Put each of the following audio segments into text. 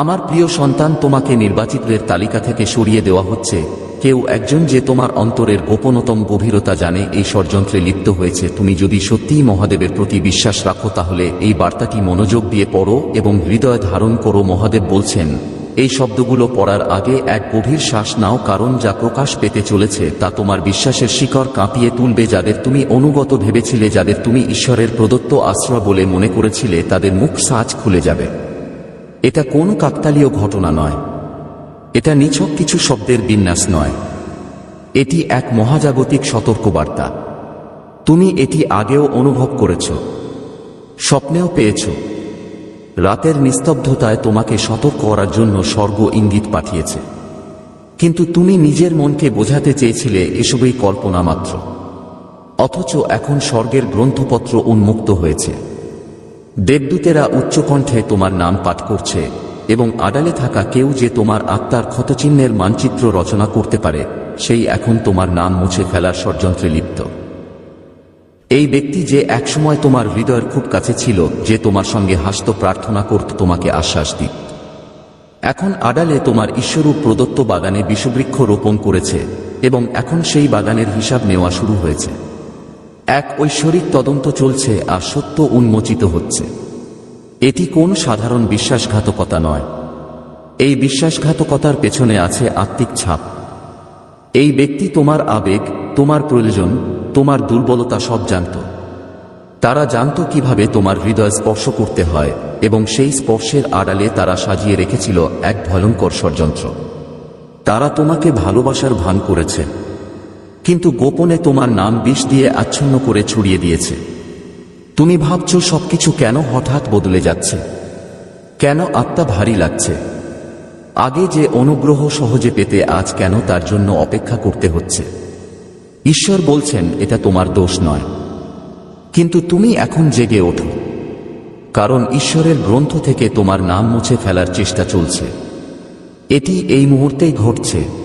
আমার প্রিয় সন্তান তোমাকে নির্বাচিতদের তালিকা থেকে সরিয়ে দেওয়া হচ্ছে। কেউ একজন যে তোমার অন্তরের গোপনতম গভীরতা জানে, এই ষড়যন্ত্রে লিপ্ত হয়েছে। তুমি যদি সত্যিই মহাদেবের প্রতি বিশ্বাস রাখো, তাহলে এই বার্তাটি মনোযোগ দিয়ে পড়ো এবং হৃদয় ধারণ করো, মহাদেব বলছেন। এই শব্দগুলো পড়ার আগে এক গভীর শ্বাস নাও, কারণ যা প্রকাশ পেতে চলেছে, তা তোমার বিশ্বাসের শিকড় কাঁপিয়ে তুলবে যাদের তুমি অনুগত ভেবেছিলে, যাদের তুমি ঈশ্বরের প্রদত্ত আশ্রয় বলে মনে করেছিলে, তাদের মুখ সাজ খুলে যাবে। এটা কোনো কাকতালীয় ঘটনা নয়। এটা নিছক কিছু শব্দের বিন্যাস নয়। এটি এক মহাজাগতিক সতর্কবার্তা। তুমি এটি আগেও অনুভব করেছ। স্বপ্নেও পেয়েছ। রাতের নিস্তব্ধতায় তোমাকে সতর্ক করার জন্য স্বর্গ ইঙ্গিত পাঠিয়েছে। কিন্তু তুমি নিজের মনকে বোঝাতে চেয়েছিলে এসবই কল্পনা মাত্র। অথচ এখন স্বর্গের গ্রন্থপত্র উন্মুক্ত হয়েছে। দেবদূতেরা উচ্চকণ্ঠে তোমার নাম পাঠ করছে, এবং আড়ালে থাকা কেউ যে তোমার আত্মার ক্ষতচিহ্নের মানচিত্র রচনা করতে পারে, সেই এখন তোমার নাম মুছে ফেলার ষড়যন্ত্রে লিপ্ত। এই ব্যক্তি যে একসময় তোমার হৃদয়ের খুব কাছে ছিল, যে তোমার সঙ্গে হাসত প্রার্থনা করত, তোমাকে আশ্বাস দিত। এখন আড়ালে তোমার ঈশ্বরূপ প্রদত্ত বাগানে বিষবৃক্ষ রোপণ করেছে, এবং এখন সেই বাগানের হিসাব নেওয়া শুরু হয়েছে। এক ঐশ্বরিক তদন্ত চলছে আর সত্য উন্মোচিত হচ্ছে। এটি কোন সাধারণ বিশ্বাসঘাতকতা নয়। এই বিশ্বাসঘাতকতার পেছনে আছে আত্মিক ছাপ। এই ব্যক্তি তোমার আবেগ, তোমার প্রয়োজন, তোমার দুর্বলতা সব জানত। তারা জানত কীভাবে তোমার হৃদয় স্পর্শ করতে হয় এবং সেই স্পর্শের আড়ালে তারা সাজিয়ে রেখেছিল এক ভয়ঙ্কর ষড়যন্ত্র। তারা তোমাকে ভালোবাসার ভান করেছে। কিন্তু গোপনে তোমার নাম বিষ দিয়ে আচ্ছন্ন করে ছড়িয়ে দিয়েছে। তুমি ভাবছ সবকিছু কেন হঠাৎ বদলে যাচ্ছে? কেন আত্মা ভারী লাগছে? আগে যে অনুগ্রহ সহজে পেতে আজ কেন তার জন্য অপেক্ষা করতে হচ্ছে? ঈশ্বর বলছেন, এটা তোমার দোষ নয়। কিন্তু তুমি এখন জেগে ওঠো। কারণ ঈশ্বরের গ্রন্থ থেকে তোমার নাম মুছে ফেলার চেষ্টা চলছে। এটি এই মুহূর্তেই ঘটছে।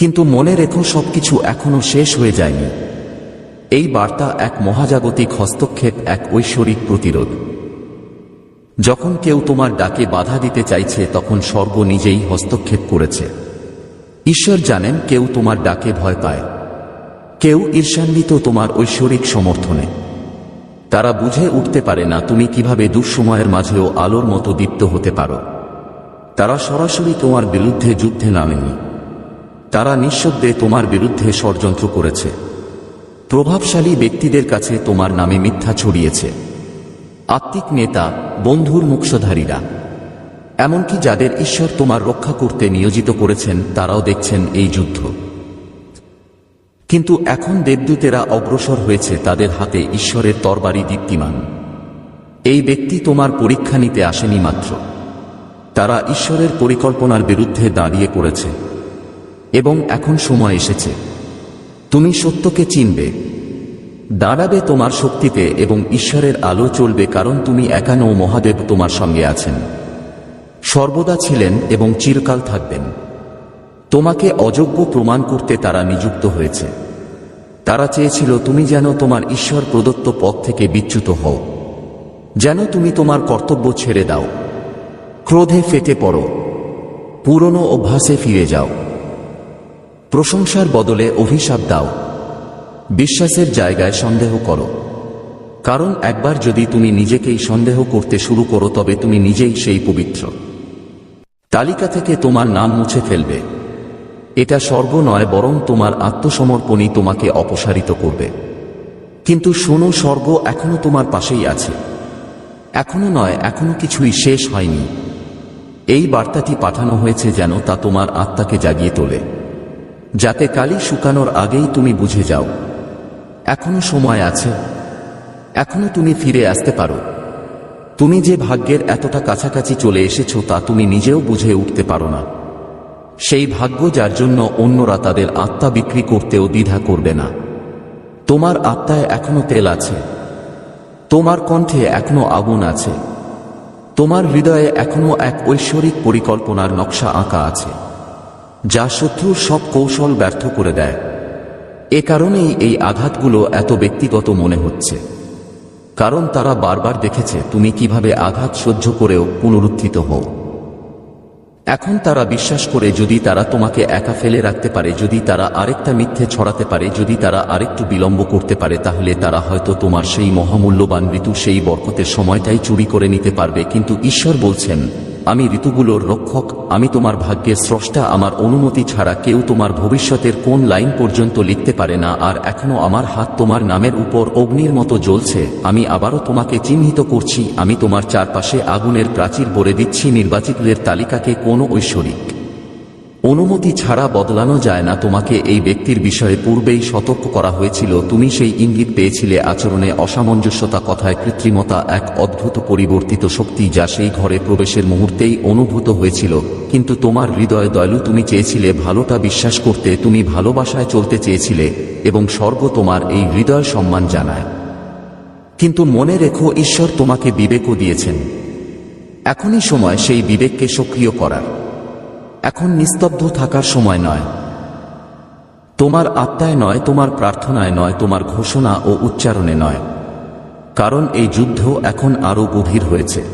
কিন্তু মনে রেখো সবকিছু এখনও শেষ হয়ে যায়নি। এই বার্তা এক মহাজাগতিক হস্তক্ষেপ, এক ঐশ্বরিক প্রতিরোধ। যখন কেউ তোমার ডাকে বাধা দিতে চাইছে, তখন স্বর্গ নিজেই হস্তক্ষেপ করেছে। ঈশ্বর জানেন কেউ তোমার ডাকে ভয় পায়। কেউ ঈর্ষান্বিত তোমার ঐশ্বরিক সমর্থনে। তারা বুঝে উঠতে পারে না তুমি কীভাবে দুঃসময়ের মাঝেও আলোর মতো দীপ্ত হতে পারো। তারা সরাসরি তোমার বিরুদ্ধে যুদ্ধে নামেনি। তারা নিঃশব্দে তোমার বিরুদ্ধে ষড়যন্ত্র করেছে। প্রভাবশালী ব্যক্তিদের কাছে তোমার নামে মিথ্যা ছড়িয়েছে। আত্মিক নেতা, বন্ধুর মুখশধারীরা। এমনকি যাদের ঈশ্বর তোমার রক্ষা করতে নিয়োজিত করেছেন, তারাও দেখছেন এই যুদ্ধ। কিন্তু এখন দেবদূতেরা অগ্রসর হয়েছে তাদের হাতে ঈশ্বরের তরবারি দীপ্তিমান। এই ব্যক্তি তোমার পরীক্ষা নিতে আসেনি মাত্র। তারা ঈশ্বরের পরিকল্পনার বিরুদ্ধে দাঁড়িয়ে পড়েছে। এবং এখন সময় এসেছে। তুমি সত্যকে চিনবে। দাঁড়াবে তোমার শক্তিতে এবং ঈশ্বরের আলো চলবে কারণ তুমি একানো মহাদেব তোমার সঙ্গে আছেন। সর্বদা ছিলেন এবং চিরকাল থাকবেন। তোমাকে অযোগ্য প্রমাণ করতে তারা নিযুক্ত হয়েছে। তারা চেয়েছিল তুমি যেন তোমার ঈশ্বর প্রদত্ত পথ থেকে বিচ্যুত হও। যেন তুমি তোমার কর্তব্য ছেড়ে দাও। ক্রোধে ফেটে পড়ো। পুরনো অভ্যাসে ফিরে যাও। প্রশংসার বদলে অভিশাপ দাও। বিশ্বাসের জায়গায় সন্দেহ করো। কারণ একবার যদি তুমি নিজেকেই সন্দেহ করতে শুরু করো, তবে তুমি নিজেই সেই পবিত্র। তালিকা থেকে তোমার নাম মুছে ফেলবে। এটা স্বর্গ নয়, বরং তোমার আত্মসমর্পণই তোমাকে অপসারিত করবে। কিন্তু শোনো, স্বর্গ এখনও তোমার পাশেই আছে। এখনও নয়, এখনও কিছুই শেষ হয়নি। এই বার্তাটি পাঠানো হয়েছে যেন তা তোমার আত্মাকে জাগিয়ে তোলে। যাতে কালি শুকানোর আগেই তুমি বুঝে যাও। এখনও সময় আছে। এখনও তুমি ফিরে আসতে পারো। তুমি যে ভাগ্যের এতটা কাছাকাছি চলে এসেছ তা তুমি নিজেও বুঝে উঠতে পারো না। সেই ভাগ্য যার জন্য অন্যরা তাদের আত্মা বিক্রি করতেও দ্বিধা করবে না। তোমার আত্মায় এখনও তেল আছে। তোমার কণ্ঠে এখনও আগুন আছে। তোমার হৃদয়ে এখনও এক ঐশ্বরিক পরিকল্পনার নকশা আঁকা আছে। যা শত্রুর সব কৌশল ব্যর্থ করে দেয়। এ কারণেই এই আঘাতগুলো এত ব্যক্তিগত মনে হচ্ছে। কারণ তারা বারবার দেখেছে, তুমি কীভাবে আঘাত সহ্য করেও পুনরুত্থিত হও। এখন তারা বিশ্বাস করে, যদি তারা তোমাকে একা ফেলে রাখতে পারে, যদি তারা আরেকটা মিথ্যে ছড়াতে পারে, যদি তারা আরেকটু বিলম্ব করতে পারে, তাহলে তারা হয়তো তোমার সেই মহামূল্যবান ঋতু সেই বরকতের সময়টাই চুরি করে নিতে পারবে। কিন্তু ঈশ্বর বলছেন আমি ঋতুগুলোর রক্ষক, আমি তোমার ভাগ্যের স্রষ্টা, আমার অনুমতি ছাড়া কেউ তোমার ভবিষ্যতের কোন লাইন পর্যন্ত লিখতে পারে না, আর এখনও আমার হাত তোমার নামের উপর অগ্নির মতো জ্বলছে, আমি আবারও তোমাকে চিহ্নিত করছি, আমি তোমার চারপাশে আগুনের প্রাচীর বলে দিচ্ছি, নির্বাচিতদের তালিকাকে কোনো ঐশ্বরিক অনুমতি ছাড়া বদলানো যায় না। তোমাকে এই ব্যক্তির বিষয়ে পূর্বেই সতর্ক করা হয়েছিল। তুমি সেই ইঙ্গিত পেয়েছিলে আচরণে অসামঞ্জস্যতা কথায় কৃত্রিমতা এক অদ্ভুত পরিবর্তিত শক্তি যা সেই ঘরে প্রবেশের মুহূর্তেই অনুভূত হয়েছিল। কিন্তু তোমার হৃদয় দয়ালু, তুমি চেয়েছিলে ভালোটা বিশ্বাস করতে, তুমি ভালোবাসায় চলতে চেয়েছিলে এবং স্বর্গ তোমার এই হৃদয় সম্মান জানায়। কিন্তু মনে রেখো, ঈশ্বর তোমাকে বিবেকও দিয়েছেন। এখনই সময় সেই বিবেককে সক্রিয় করার। এখন নিস্তব্ধ থাকার সময় নয়। তোমার আত্মায় নয়, তোমার প্রার্থনায় নয়, তোমার ঘোষণা ও উচ্চারণে নয়। কারণ এই যুদ্ধ এখন আরও গভীর হয়েছে।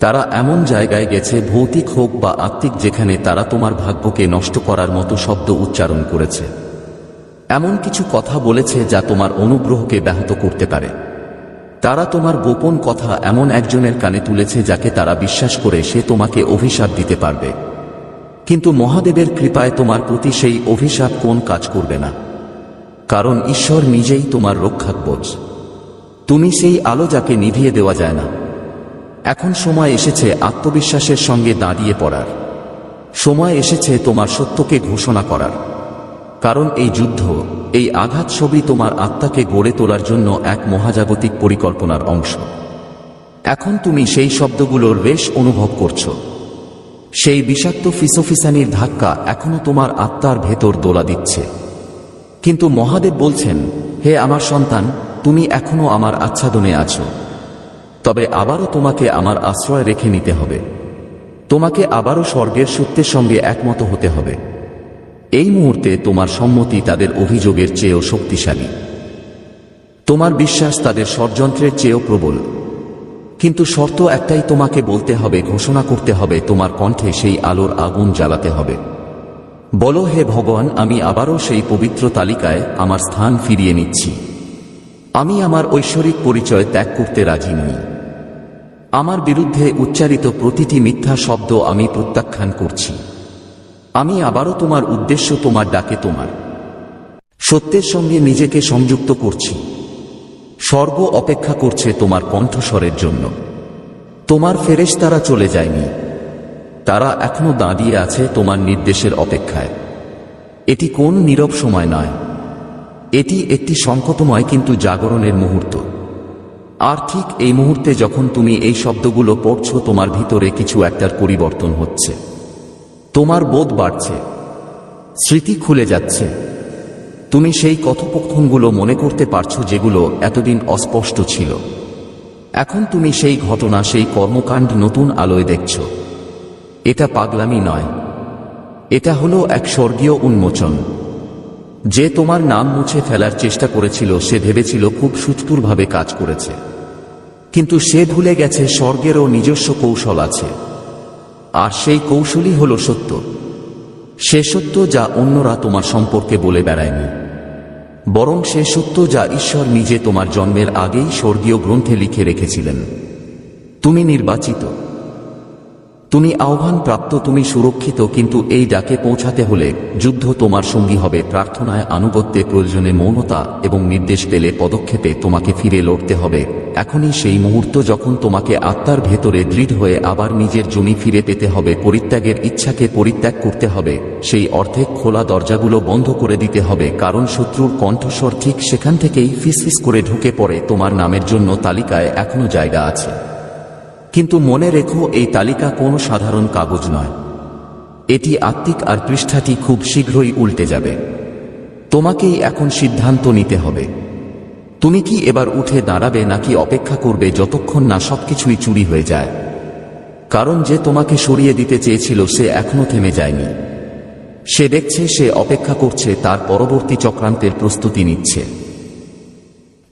তারা এমন জায়গায় গেছে, ভৌতিক হোক বা আত্মিক, যেখানে তারা তোমার ভাগ্যকে নষ্ট করার মতো শব্দ উচ্চারণ করেছে। এমন কিছু কথা বলেছে যা তোমার অনুগ্রহকে ব্যাহত করতে পারে। তারা তোমার গোপন কথা এমন একজনের কানে তুলেছে যাকে তারা বিশ্বাস করে সে তোমাকে অভিশাপ দিতে পারবে। কিন্তু মহাদেবের কৃপায় তোমার প্রতি সেই অভিশাপ কোন কাজ করবে না। কারণ ঈশ্বর নিজেই তোমার রক্ষাকবচ তুমি সেই আলো যাকে নিভিয়ে দেওয়া যায় না। এখন সময় এসেছে আত্মবিশ্বাসের সঙ্গে দাঁড়িয়ে পড়ার। সময় এসেছে তোমার সত্যকে ঘোষণা করার। কারণ এই যুদ্ধ, এই আঘাত সবই তোমার আত্মাকে গড়ে তোলার জন্য এক মহাজাগতিক পরিকল্পনার অংশ। এখন তুমি সেই শব্দগুলোর রেশ অনুভব করছ। সেই বিষাক্ত ফিসোফিসানির ধাক্কা এখনও তোমার আত্মার ভেতর দোলা দিচ্ছে। কিন্তু মহাদেব বলছেন, হে আমার সন্তান, তুমি এখনও আমার আচ্ছাদনে আছো। তবে আবারও তোমাকে আমার আশ্রয় রেখে নিতে হবে। তোমাকে আবারও স্বর্গের সত্যের সঙ্গে একমত হতে হবে। এই মুহূর্তে তোমার সম্মতি তাদের অভিযোগের চেয়েও শক্তিশালী। তোমার বিশ্বাস তাদের ষড়যন্ত্রের চেয়েও প্রবল। কিন্তু শর্ত একটাই তোমাকে বলতে হবে, ঘোষণা করতে হবে, তোমার কণ্ঠে সেই আলোর আগুন জ্বালাতে হবে। বলো, হে ভগবান, আমি আবারও সেই পবিত্র তালিকায় আমার স্থান ফিরিয়ে নিচ্ছি। আমি আমার ঐশ্বরিক পরিচয় ত্যাগ করতে রাজি নই। আমার বিরুদ্ধে উচ্চারিত প্রতিটি মিথ্যা শব্দ আমি প্রত্যাখ্যান করছি। আমি আবারও তোমার উদ্দেশ্য তোমার ডাকে তোমার। সত্যের সঙ্গে নিজেকে সংযুক্ত করছি। স্বর্গ অপেক্ষা করছে তোমার কণ্ঠস্বরের জন্য। তোমার ফেরেশ তারা চলে যায়নি। তারা এখনও দাঁড়িয়ে আছে তোমার নির্দেশের অপেক্ষায়। এটি কোন নীরব সময় নয়। এটি একটি সংকটময় কিন্তু জাগরণের মুহূর্ত। আর ঠিক এই মুহূর্তে যখন তুমি এই শব্দগুলো পড়ছ, তোমার ভিতরে কিছু একটার পরিবর্তন হচ্ছে। তোমার বোধ বাড়ছে। স্মৃতি খুলে যাচ্ছে। তুমি সেই কথোপকথনগুলো মনে করতে পারছ যেগুলো এতদিন অস্পষ্ট ছিল। এখন তুমি সেই ঘটনা, সেই কর্মকাণ্ড নতুন আলোয় দেখছ। এটা পাগলামি নয়। এটা হলো এক স্বর্গীয় উন্মোচন। যে তোমার নাম মুছে ফেলার চেষ্টা করেছিল, সে ভেবেছিল খুব সুচতুরভাবে কাজ করেছে। কিন্তু সে ভুলে গেছে স্বর্গেরও নিজস্ব কৌশল আছে। আর সেই কৌশলই হল সত্য। সে সত্য যা অন্যরা তোমার সম্পর্কে বলে বেড়ায়নি। বরং সে সত্য যা ঈশ্বর নিজে তোমার জন্মের আগেই স্বর্গীয় গ্রন্থে লিখে রেখেছিলেন। তুমি নির্বাচিত। তুমি আহ্বান প্রাপ্ত তুমি সুরক্ষিত, কিন্তু এই ডাকে পৌঁছাতে হলে যুদ্ধ তোমার সঙ্গী হবে। প্রার্থনায় আনুগত্যে প্রয়োজনে মৌনতা এবং নির্দেশ পেলে পদক্ষেপে তোমাকে ফিরে লড়তে হবে। এখনই সেই মুহূর্ত যখন তোমাকে আত্মার ভেতরে দৃঢ় হয়ে আবার নিজের জমি ফিরে পেতে হবে। পরিত্যাগের ইচ্ছাকে পরিত্যাগ করতে হবে। সেই অর্ধেক খোলা দরজাগুলো বন্ধ করে দিতে হবে। কারণ শত্রুর কণ্ঠস্বর ঠিক সেখান থেকেই ফিসফিস করে ঢুকে পড়ে। তোমার নামের জন্য তালিকায় এখনও জায়গা আছে। কিন্তু মনে রেখো, এই তালিকা কোনো সাধারণ কাগজ নয়। এটি আত্মিক আর পৃষ্ঠাটি খুব শীঘ্রই উল্টে যাবে। তোমাকেই এখন সিদ্ধান্ত নিতে হবে। তুমি কি এবার উঠে দাঁড়াবে নাকি অপেক্ষা করবে যতক্ষণ না সবকিছুই চুরি হয়ে যায়? কারণ যে তোমাকে সরিয়ে দিতে চেয়েছিল সে এখনও থেমে যায়নি। সে দেখছে, সে অপেক্ষা করছে, তার পরবর্তী চক্রান্তের প্রস্তুতি নিচ্ছে।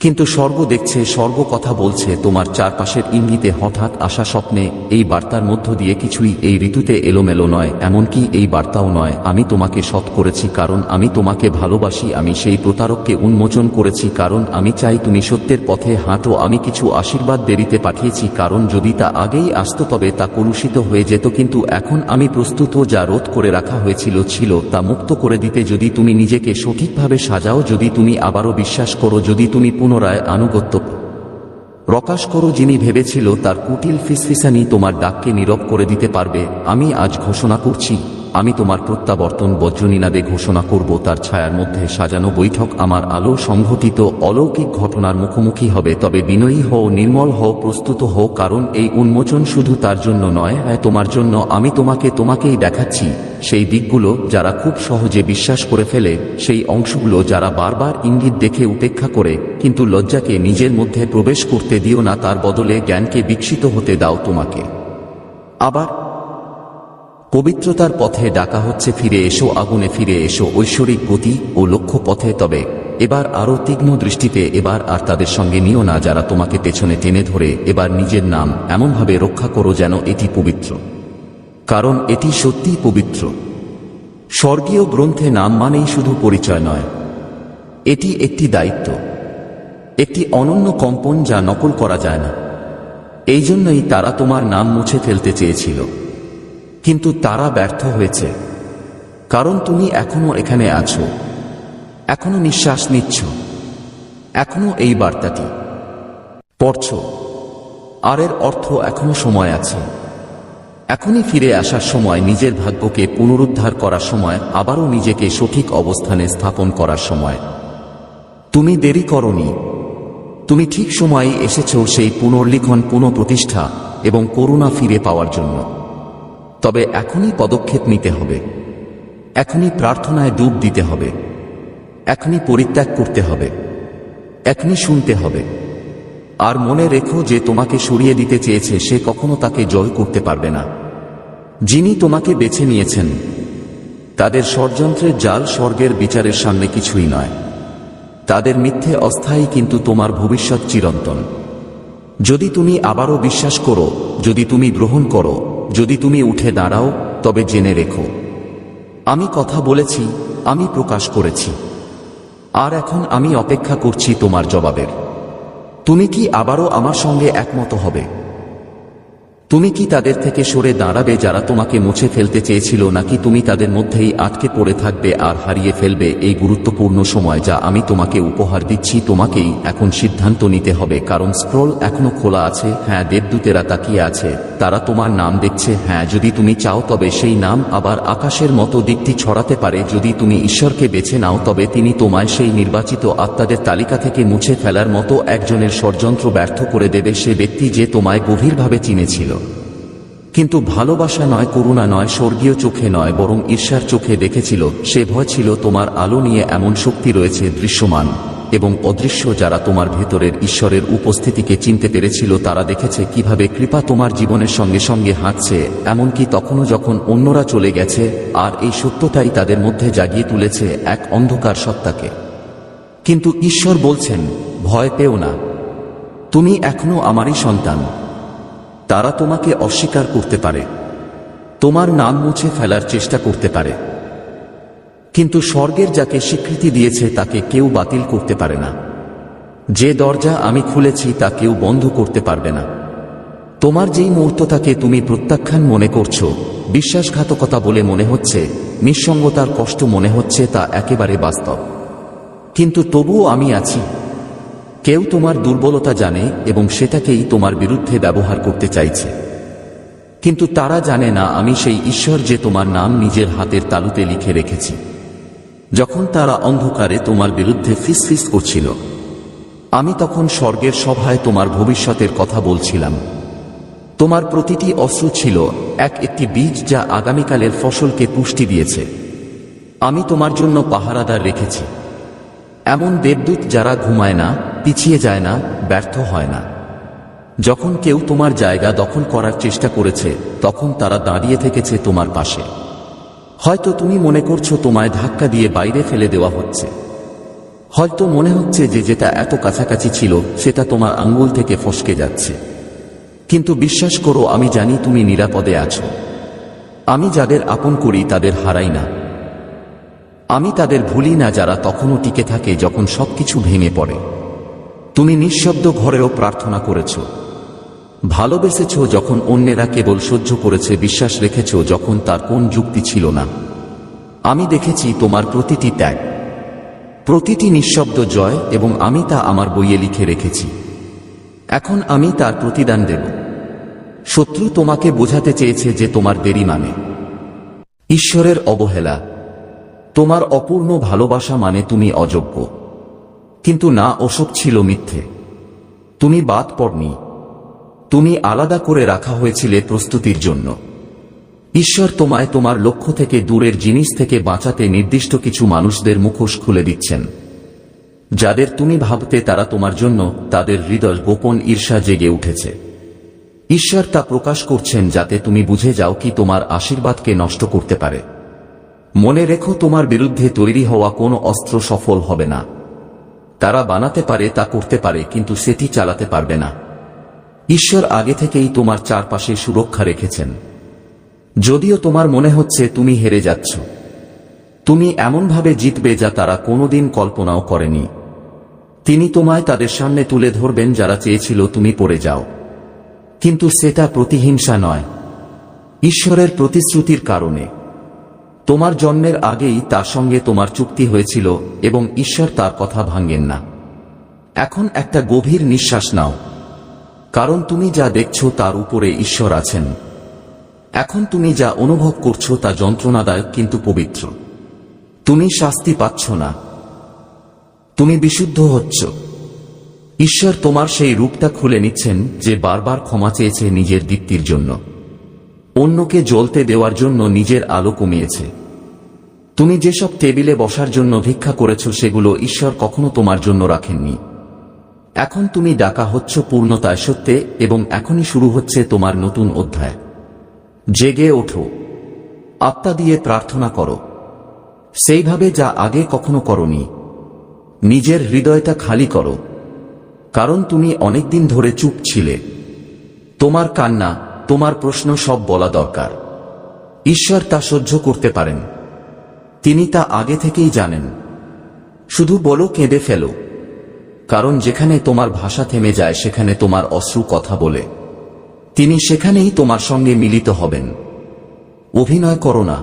কিন্তু স্বর্গ দেখছে, স্বর্গ কথা বলছে, তোমার চারপাশের ইঙ্গিতে হঠাৎ আসা স্বপ্নে, এই বার্তার মধ্য দিয়ে কিছুই এই ঋতুতে এলোমেলো নয়, এমনকি এই বার্তাও নয়, আমি তোমাকে সৎ করেছি কারণ আমি তোমাকে ভালোবাসি, আমি সেই প্রতারককে উন্মোচন করেছি কারণ আমি চাই তুমি সত্যের পথে হাঁটো, আমি কিছু আশীর্বাদ দেরিতে পাঠিয়েছি কারণ যদি তা আগেই আসতো তবে তা কলুষিত হয়ে যেত, কিন্তু এখন আমি প্রস্তুত যা রোধ করে রাখা হয়েছিল ছিল, তা মুক্ত করে দিতে যদি তুমি নিজেকে সঠিকভাবে সাজাও, যদি তুমি আবারও বিশ্বাস করো, যদি তুমি পুনরায় আনুগত্য। প্রকাশ করো যিনি ভেবেছিল তার কুটিল ফিসফিসানি তোমার ডাককে নীরব করে দিতে পারবে, আমি আজ ঘোষণা করছি। আমি তোমার প্রত্যাবর্তন বজ্রনীনাদে ঘোষণা করব, তার ছায়ার মধ্যে সাজানো বৈঠক আমার আলো সংঘটিত অলৌকিক ঘটনার মুখোমুখি হবে, তবে বিনয়ী হও, নির্মল হও, প্রস্তুত হও, কারণ এই উন্মোচন শুধু তার জন্য নয় হ্যাঁ তোমার জন্য আমি তোমাকে তোমাকেই দেখাচ্ছি, সেই দিকগুলো যারা খুব সহজে বিশ্বাস করে ফেলে, সেই অংশগুলো যারা বারবার ইঙ্গিত দেখে উপেক্ষা করে, কিন্তু লজ্জাকে নিজের মধ্যে প্রবেশ করতে দিও না, তার বদলে জ্ঞানকে বিকশিত হতে দাও তোমাকে। আবার পবিত্রতার পথে ডাকা হচ্ছে, ফিরে এসো, আগুনে ফিরে এসো, ঐশ্বরিক গতি ও লক্ষ্য পথে তবে এবার আরও তীক্ষ্ণ দৃষ্টিতে, এবার আর তাদের সঙ্গে নিও না, যারা তোমাকে পেছনে টেনে ধরে, এবার নিজের নাম এমনভাবে রক্ষা করো যেন এটি পবিত্র। কারণ এটি সত্যিই পবিত্র। স্বর্গীয় গ্রন্থে নাম মানেই শুধু পরিচয় নয়, এটি একটি দায়িত্ব, একটি অনন্য কম্পন যা নকল করা যায় না। এই জন্যই তারা তোমার নাম মুছে ফেলতে চেয়েছিল। কিন্তু তারা ব্যর্থ হয়েছে। কারণ তুমি এখনও এখানে আছো। এখনও নিঃশ্বাস নিচ্ছ। এখনও এই বার্তাটি। পড়ছ। আর এর অর্থ এখনও সময় আছে। এখনই ফিরে আসার সময়, নিজের ভাগ্যকে পুনরুদ্ধার করার সময়, আবারও নিজেকে সঠিক অবস্থানে স্থাপন করার সময়। তুমি দেরি করনি। তুমি ঠিক সময়ে এসেছ সেই পুনর্লিখন, পুনঃপ্রতিষ্ঠা এবং করুণা ফিরে পাওয়ার জন্য। তবে এখনই পদক্ষেপ নিতে হবে। এখনই প্রার্থনায় ডুব দিতে হবে। এখনই পরিত্যাগ করতে হবে। এখনই শুনতে হবে। আর মনে রেখো যে তোমাকে সরিয়ে দিতে চেয়েছে সে কখনো তাকে জয় করতে পারবে না। যিনি তোমাকে বেছে নিয়েছেন, তাদের ষড়যন্ত্রের জাল স্বর্গের বিচারের সামনে কিছুই নয়। তাদের মিথ্যে অস্থায়ী কিন্তু তোমার ভবিষ্যৎ চিরন্তন। যদি তুমি আবারও বিশ্বাস করো, যদি তুমি গ্রহণ করো যদি তুমি উঠে দাঁড়াও, তবে জেনে রেখো। আমি কথা বলেছি, আমি প্রকাশ করেছি। আর এখন আমি অপেক্ষা করছি তোমার জবাবের। তুমি কি আবারও আমার সঙ্গে একমত হবে? তুমি কি তাদের থেকে সরে দাঁড়াবে যারা তোমাকে মুছে ফেলতে চেয়েছিল নাকি তুমি তাদের মধ্যেই আটকে পড়ে থাকবে আর হারিয়ে ফেলবে এই গুরুত্বপূর্ণ সময় যা আমি তোমাকে উপহার দিচ্ছি, তোমাকেই এখন সিদ্ধান্ত নিতে হবে। কারণ স্ক্রল এখনও খোলা আছে। হ্যাঁ দেবদূতেরা তাকিয়ে আছে। তারা তোমার নাম দেখছে। হ্যাঁ যদি তুমি চাও তবে সেই নাম আবার আকাশের মতো দিকটি ছড়াতে পারে। যদি তুমি ঈশ্বরকে বেছে নাও তবে তিনি তোমায় সেই নির্বাচিত আত্মাদের তালিকা থেকে মুছে ফেলার মতো একজনের ষড়যন্ত্র ব্যর্থ করে দেবে। সে ব্যক্তি যে তোমায় গভীরভাবে চিনেছিল। কিন্তু ভালোবাসা নয়, করুণা নয়, স্বর্গীয় চোখে নয়, বরং ঈর্ষার চোখে দেখেছিল, সে ভয় ছিল তোমার আলো নিয়ে এমন শক্তি রয়েছে দৃশ্যমান, এবং অদৃশ্য যারা তোমার ভেতরের ঈশ্বরের উপস্থিতিকে চিনতে পেরেছিল, তারা দেখেছে কীভাবে কৃপা তোমার জীবনের সঙ্গে সঙ্গে হাঁটছে, এমনকি তখনও যখন অন্যরা চলে গেছে, আর এই সত্যতাই তাদের মধ্যে জাগিয়ে তুলেছে এক অন্ধকার সত্তাকে। কিন্তু ঈশ্বর বলছেন, ভয় পেও না। তুমি এখনও আমারই সন্তান। তারা তোমাকে অস্বীকার করতে পারে। তোমার নাম মুছে ফেলার চেষ্টা করতে পারে। কিন্তু স্বর্গের যাকে স্বীকৃতি দিয়েছে, তাকে কেউ বাতিল করতে পারে না। যে দরজা আমি খুলেছি, তা কেউ বন্ধ করতে পারবে না। তোমার যেই মুহূর্তটাকে তুমি প্রত্যাখ্যান মনে করছ, বিশ্বাসঘাতকতা বলে মনে হচ্ছে, নিঃসঙ্গতার কষ্ট মনে হচ্ছে, তা একেবারে বাস্তব। কিন্তু তবুও আমি আছি। কেউ তোমার দুর্বলতা জানে এবং সেটাকেই তোমার বিরুদ্ধে ব্যবহার করতে চাইছে। কিন্তু তারা জানে না আমি সেই ঈশ্বর যে তোমার নাম নিজের হাতের তালুতে লিখে রেখেছি। যখন তারা অন্ধকারে তোমার বিরুদ্ধে ফিস ফিস করছিল, আমি তখন স্বর্গের সভায় তোমার ভবিষ্যতের কথা বলছিলাম। তোমার প্রতিটি অস্ত্র ছিল এক একটি বীজ যা আগামীকালের ফসলকে পুষ্টি দিয়েছে। আমি তোমার জন্য পাহারাদার রেখেছি। এমন দেবদূত যারা ঘুমায় না পিছিয়ে যায় না, ব্যর্থ হয় না। যখন কেউ তোমার জায়গা দখল করার চেষ্টা করেছে, তখন তারা দাঁড়িয়ে থেকেছে তোমার পাশে। হয়তো তুমি মনে করছ তোমায় ধাক্কা দিয়ে বাইরে ফেলে দেওয়া হচ্ছে। হয়তো মনে হচ্ছে যে যেটা এত কাছাকাছি ছিল, সেটা তোমার আঙ্গুল থেকে ফসকে যাচ্ছে। কিন্তু বিশ্বাস করো, আমি জানি তুমি নিরাপদে আছো। আমি যাদের আপন করি, তাদের হারাই না। আমি তাদের ভুলি না যারা তখনও টিকে থাকে যখন সবকিছু ভেঙে পড়ে। তুমি নিঃশব্দ ঘরেও প্রার্থনা করেছ। ভালোবেসেছ যখন অন্যেরা কেবল সহ্য করেছে, বিশ্বাস রেখেছ যখন তার কোন যুক্তি ছিল না। আমি দেখেছি তোমার প্রতিটি ত্যাগ, প্রতিটি নিঃশব্দ জয়, এবং আমি তা আমার বইয়ে লিখে রেখেছি। এখন আমি তার প্রতিদান দেব। শত্রু তোমাকে বোঝাতে চেয়েছে যে তোমার দেরি মানে। ঈশ্বরের অবহেলা, তোমার অপূর্ণ ভালোবাসা মানে তুমি অযোগ্য। কিন্তু না ওসব ছিল মিথ্যে। তুমি বাদ পড়নি। তুমি আলাদা করে রাখা হয়েছিলে প্রস্তুতির জন্য। ঈশ্বর তোমায় তোমার লক্ষ্য থেকে দূরের জিনিস থেকে বাঁচাতে নির্দিষ্ট কিছু মানুষদের মুখোশ খুলে দিচ্ছেন। যাদের তুমি ভাবতে তারা তোমার জন্য তাদের হৃদয় গোপন ঈর্ষা জেগে উঠেছে। ঈশ্বর তা প্রকাশ করছেন যাতে তুমি বুঝে যাও কি তোমার আশীর্বাদকে নষ্ট করতে পারে। মনে রেখো তোমার বিরুদ্ধে তৈরি হওয়া কোনো অস্ত্র সফল হবে না। তারা বানাতে পারে তা করতে পারে, কিন্তু সেটি চালাতে পারবে না। ঈশ্বর আগে থেকেই তোমার চারপাশে সুরক্ষা রেখেছেন। যদিও তোমার মনে হচ্ছে তুমি হেরে যাচ্ছ। তুমি এমনভাবে জিতবে যা তারা কোনোদিন কল্পনাও করেনি। তিনি তোমায় তাদের সামনে তুলে ধরবেন যারা চেয়েছিল তুমি পড়ে যাও। কিন্তু সেটা প্রতিহিংসা নয়। ঈশ্বরের প্রতিশ্রুতির কারণে। তোমার জন্মের আগেই তার সঙ্গে তোমার চুক্তি হয়েছিল এবং ঈশ্বর তার কথা ভাঙ্গেন না। এখন একটা গভীর নিঃশ্বাস নাও। কারণ তুমি যা দেখছ তার উপরে ঈশ্বর আছেন। এখন তুমি যা অনুভব করছ তা যন্ত্রণাদায়ক কিন্তু পবিত্র। তুমি শাস্তি পাচ্ছ না। তুমি বিশুদ্ধ হচ্ছ। ঈশ্বর তোমার সেই রূপটা খুলে নিচ্ছেন যে বারবার ক্ষমা চেয়েছে নিজের দীপ্তির জন্য। অন্যকে জ্বলতে দেওয়ার জন্য নিজের আলো কমিয়েছে। তুমি যেসব টেবিলে বসার জন্য ভিক্ষা করেছ সেগুলো ঈশ্বর কখনো তোমার জন্য রাখেননি। এখন তুমি ডাকা হচ্ছ পূর্ণতায় সত্যে এবং এখনই শুরু হচ্ছে তোমার নতুন অধ্যায়। জেগে ওঠো। আত্মা দিয়ে প্রার্থনা করো। সেইভাবে যা আগে কখনো করনি, নিজের হৃদয়টা খালি করো। কারণ তুমি অনেকদিন ধরে চুপ ছিলে। তোমার কান্না তোমার প্রশ্ন সব বলা দরকার। ঈশ্বর তা সহ্য করতে পারেন। তিনি তা আগে থেকেই জানেন। শুধু বলো, কেঁদে ফেলো। কারণ যেখানে তোমার ভাষা থেমে যায়, সেখানে তোমার অশ্রু কথা বলে। তিনি সেখানেই তোমার সঙ্গে মিলিত হবেন। অভিনয় করো না।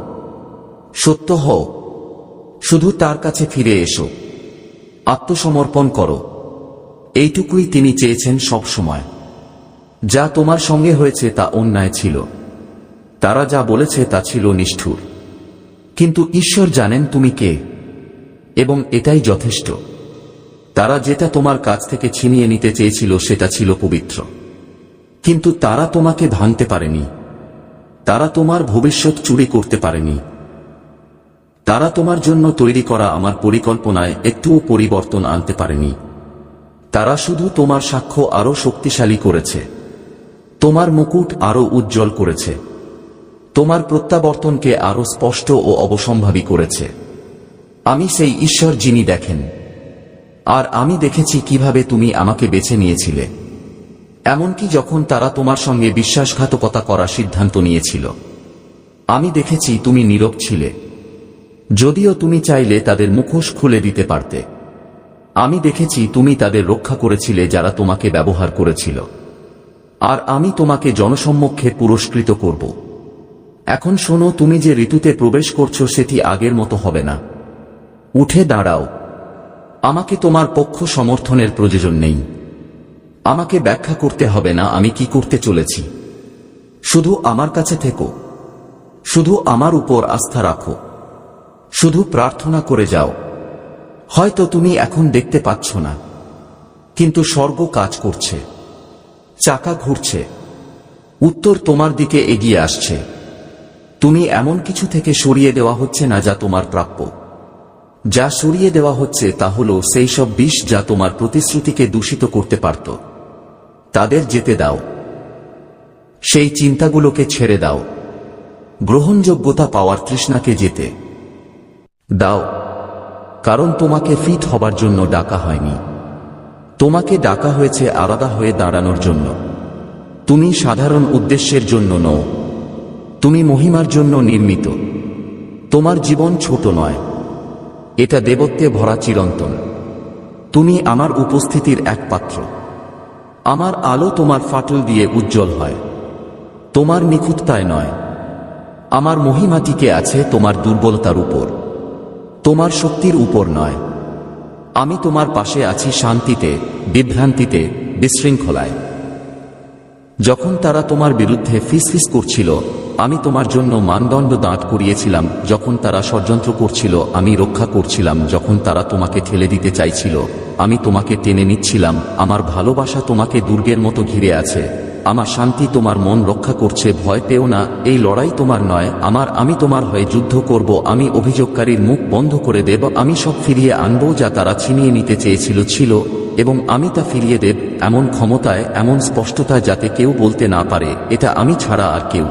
সত্য হও। শুধু তার কাছে ফিরে এসো। আত্মসমর্পণ করো। এইটুকুই তিনি চেয়েছেন সব সময় যা তোমার সঙ্গে হয়েছে তা অন্যায় ছিল। তারা যা বলেছে তা ছিল নিষ্ঠুর। কিন্তু ঈশ্বর জানেন তুমি কে, এবং এটাই যথেষ্ট। তারা যেটা তোমার কাছ থেকে ছিনিয়ে নিতে চেয়েছিল সেটা ছিল পবিত্র। কিন্তু তারা তোমাকে ভাঙতে পারেনি। তারা তোমার ভবিষ্যৎ চুরি করতে পারেনি। তারা তোমার জন্য তৈরি করা আমার পরিকল্পনায় একটুও পরিবর্তন আনতে পারেনি। তারা শুধু তোমার সাক্ষ্য আরও শক্তিশালী করেছে। তোমার মুকুট আরও উজ্জ্বল করেছে। তোমার প্রত্যাবর্তনকে আরও স্পষ্ট ও অবসম্ভাবী করেছে। আমি সেই ঈশ্বর যিনি দেখেন। আর আমি দেখেছি কীভাবে তুমি আমাকে বেছে নিয়েছিলে। এমনকি যখন তারা তোমার সঙ্গে বিশ্বাসঘাতকতা করার সিদ্ধান্ত নিয়েছিল। আমি দেখেছি তুমি নীরব ছিলে। যদিও তুমি চাইলে তাদের মুখোশ খুলে দিতে পারতে। আমি দেখেছি তুমি তাদের রক্ষা করেছিলে যারা তোমাকে ব্যবহার করেছিল। আর আমি তোমাকে জনসম্মুখে পুরস্কৃত করব। এখন শোনো, তুমি যে ঋতুতে প্রবেশ করছ সেটি আগের মতো হবে না। উঠে দাঁড়াও। আমাকে তোমার পক্ষ সমর্থনের প্রয়োজন নেই। আমাকে ব্যাখ্যা করতে হবে না, আমি কি করতে চলেছি। শুধু আমার কাছে থেকো। শুধু আমার উপর আস্থা রাখো। শুধু প্রার্থনা করে যাও। হয়তো তুমি এখন দেখতে পাচ্ছ না, কিন্তু স্বর্গ কাজ করছে। চাকা ঘুরছে। উত্তর তোমার দিকে এগিয়ে আসছে। তুমি এমন কিছু থেকে সরিয়ে দেওয়া হচ্ছে না যা তোমার প্রাপ্য। যা সরিয়ে দেওয়া হচ্ছে তা হল সেই সব বিষ যা তোমার প্রতিশ্রুতিকে দূষিত করতে পারত। তাদের যেতে দাও। সেই চিন্তাগুলোকে ছেড়ে দাও। গ্রহণযোগ্যতা পাওয়ার তৃষ্ণাকে যেতে। দাও। কারণ তোমাকে ফিট হবার জন্য ডাকা হয়নি। তোমাকে ডাকা হয়েছে আলাদা হয়ে দাঁড়ানোর জন্য। তুমি সাধারণ উদ্দেশ্যের জন্য নও। তুমি মহিমার জন্য নির্মিত। তোমার জীবন ছোট নয়। এটা দেবত্বে ভরা চিরন্তন। তুমি আমার উপস্থিতির এক পাত্র আমার আলো তোমার ফাটল দিয়ে উজ্জ্বল হয়। তোমার নিখুঁততায় নয়। আমার মহিমাটিকে আছে তোমার দুর্বলতার উপর। তোমার শক্তির উপর নয়। আমি তোমার পাশে আছি শান্তিতে, বিভ্রান্তিতে, বিশৃঙ্খলায়। যখন তারা তোমার বিরুদ্ধে ফিসফিস করছিল, আমি তোমার জন্য মানদণ্ড দাঁত করিয়েছিলাম, যখন তারা ষড়যন্ত্র করছিল, আমি রক্ষা করছিলাম, যখন তারা তোমাকে ঠেলে দিতে চাইছিল, আমি তোমাকে টেনে নিচ্ছিলাম, আমার ভালোবাসা তোমাকে দুর্গের মতো ঘিরে আছে। আমার শান্তি তোমার মন রক্ষা করছে, ভয় পেও না, এই লড়াই তোমার নয়, আমার, আমি তোমার হয়ে যুদ্ধ করব, আমি অভিযোগকারীর মুখ বন্ধ করে দেব, আমি সব ফিরিয়ে আনব যা তারা ছিনিয়ে নিতে চেয়েছিল, ছিল, এবং আমি তা ফিরিয়ে দেব, এমন ক্ষমতায়, এমন স্পষ্টতা যাতে কেউ বলতে না পারে, এটা আমি ছাড়া আর কেউ।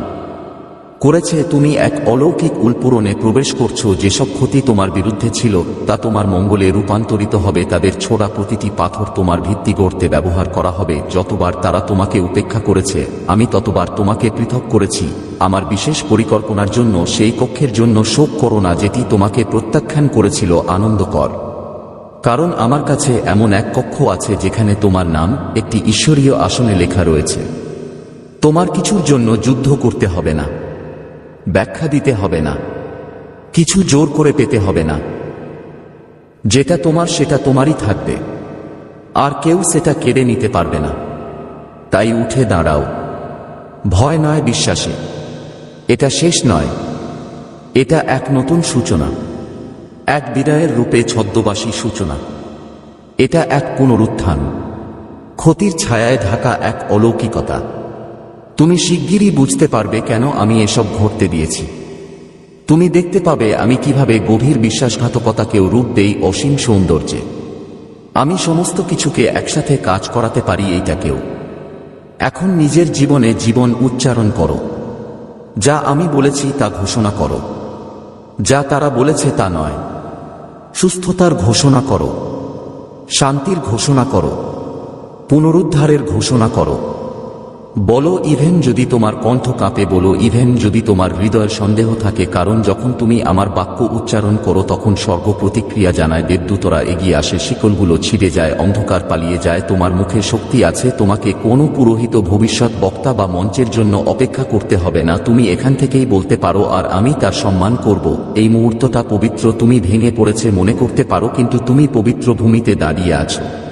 করেছে তুমি এক অলৌকিক উল্পূরণে প্রবেশ করছ, যেসব ক্ষতি তোমার বিরুদ্ধে ছিল, তা তোমার মঙ্গলে রূপান্তরিত হবে, তাদের ছোড়া প্রতিটি পাথর তোমার ভিত্তি গড়তে ব্যবহার করা হবে, যতবার তারা তোমাকে উপেক্ষা করেছে, আমি ততবার তোমাকে পৃথক করেছি, আমার বিশেষ পরিকল্পনার জন্য, সেই কক্ষের জন্য শোক করো না, যেটি তোমাকে প্রত্যাখ্যান করেছিল, আনন্দকর। কারণ আমার কাছে এমন এক কক্ষ আছে, যেখানে তোমার নাম, একটি ঈশ্বরীয় আসনে লেখা রয়েছে। তোমার কিছুর জন্য যুদ্ধ করতে হবে না। ব্যাখ্যা দিতে হবে না। কিছু জোর করে পেতে হবে না। যেটা তোমার, সেটা তোমারই থাকবে। আর কেউ সেটা কেড়ে নিতে পারবে না। তাই উঠে দাঁড়াও। ভয় নয় বিশ্বাসে। এটা শেষ নয়। এটা এক নতুন সূচনা। এক বিদায়ের রূপে ছদ্মবাসী সূচনা। এটা এক পুনরুত্থান। ক্ষতির ছায়ায় ঢাকা এক অলৌকিকতা। তুমি শিগগিরই বুঝতে পারবে কেন আমি এসব ঘটতে দিয়েছি। তুমি দেখতে পাবে আমি কীভাবে গভীর বিশ্বাসঘাতকতাকেও রূপ দেই অসীম সৌন্দর্যে। আমি সমস্ত কিছুকে একসাথে কাজ করাতে পারি এইটাকেও এখন নিজের জীবনে জীবন উচ্চারণ করো। যা আমি বলেছি তা ঘোষণা করো। যা তারা বলেছে তা নয়। সুস্থতার ঘোষণা করো। শান্তির ঘোষণা করো। পুনরুদ্ধারের ঘোষণা করো। বলো, ইভেন যদি তোমার কণ্ঠ কাঁপে, বলো, ইভেন যদি তোমার হৃদয়ের সন্দেহ থাকে, কারণ যখন তুমি আমার বাক্য উচ্চারণ করো, তখন স্বর্গ প্রতিক্রিয়া জানায় দেবদূতরা এগিয়ে আসে, শিকলগুলো ছিঁড়ে যায়, অন্ধকার পালিয়ে যায়, তোমার মুখে শক্তি আছে, তোমাকে কোনো পুরোহিত ভবিষ্যৎ বক্তা বা মঞ্চের জন্য অপেক্ষা করতে হবে না, তুমি এখান থেকেই বলতে পারো, আর আমি তার সম্মান করব। এই মুহূর্তটা পবিত্র, তুমি ভেঙে পড়েছে মনে করতে পারো, কিন্তু তুমি পবিত্র ভূমিতে দাঁড়িয়ে আছো।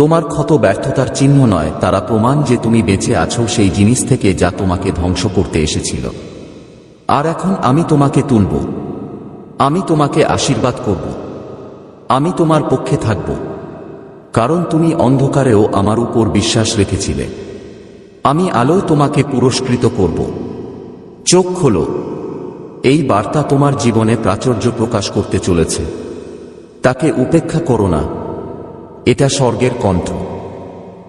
তোমার ক্ষত ব্যর্থতার চিহ্ন নয়, তারা প্রমাণ যে তুমি বেঁচে আছো সেই জিনিস থেকে যা তোমাকে ধ্বংস করতে এসেছিল। আর এখন আমি তোমাকে তুলব। আমি তোমাকে আশীর্বাদ করব। আমি তোমার পক্ষে থাকব। কারণ তুমি অন্ধকারেও আমার উপর বিশ্বাস রেখেছিলে। আমি আলোয় তোমাকে পুরস্কৃত করব। চোখ খোলো। এই বার্তা তোমার জীবনে প্রাচুর্য প্রকাশ করতে চলেছে। তাকে উপেক্ষা করো না। এটা স্বর্গের কণ্ঠ।